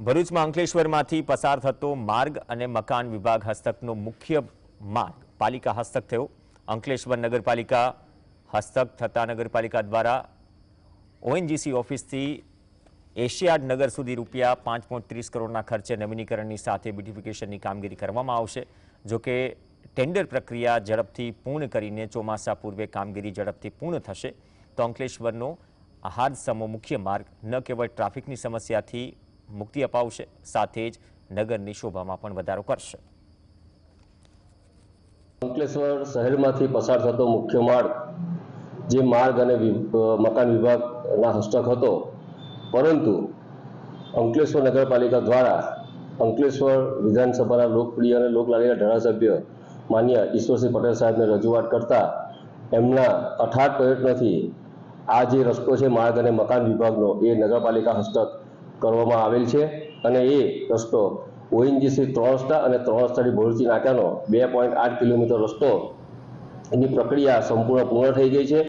ભરૂચમાં અંકલેશ્વરમાંથી પસાર થતો માર્ગ અને મકાન વિભાગ હસ્તકનો મુખ્ય માર્ગ પાલિકા હસ્તક થયો. અંકલેશ્વર નગરપાલિકા હસ્તક થતા નગરપાલિકા દ્વારા ઓએનજીસી ઓફિસથી એશિયાડ નગર સુધી રૂપિયા પાંચ પોઈન્ટ ત્રીસ કરોડના ખર્ચે નવીનીકરણની સાથે બ્યુટિફિકેશનની કામગીરી કરવામાં આવશે. જોકે ટેન્ડર પ્રક્રિયા ઝડપથી પૂર્ણ કરીને ચોમાસા પૂર્વે કામગીરી ઝડપથી પૂર્ણ થશે. તો અંકલેશ્વરનો હાદસમો મુખ્ય માર્ગ ન કેવળ ટ્રાફિકની સમસ્યાથી મુક્તિ અપાવશે, સાથે જ નગરની શોભામાં પણ વધારો કરશે. અંકલેશ્વર શહેરમાંથી પસાર થતો મુખ્ય માર્ગ, જે માર્ગ અને મકાન વિભાગના હસ્તક હતો, પરંતુ અંકલેશ્વર નગરપાલિકા દ્વારા અંકલેશ્વર વિધાનસભાના લોકપ્રિય અને લોકલાડીના ધારાસભ્ય માન્ય ઈશ્વરસિંહ પટેલ સાહેબને રજૂઆત કરતા એમના અઠાર પ્રયત્નથી આ જે રસ્તો છે, માર્ગ અને મકાન વિભાગનો, એ નગરપાલિકા હસ્તક કરવામાં આવેલ છે અને એ રસ્તો ઓએનજીસી ત્રણ રસ્તા અને ત્રણ રસ્તાથી ભરૂચી નાકાનો બે પોઈન્ટ આઠ કિલોમીટર રસ્તો એની પ્રક્રિયા સંપૂર્ણ પૂર્ણ થઈ ગઈ છે.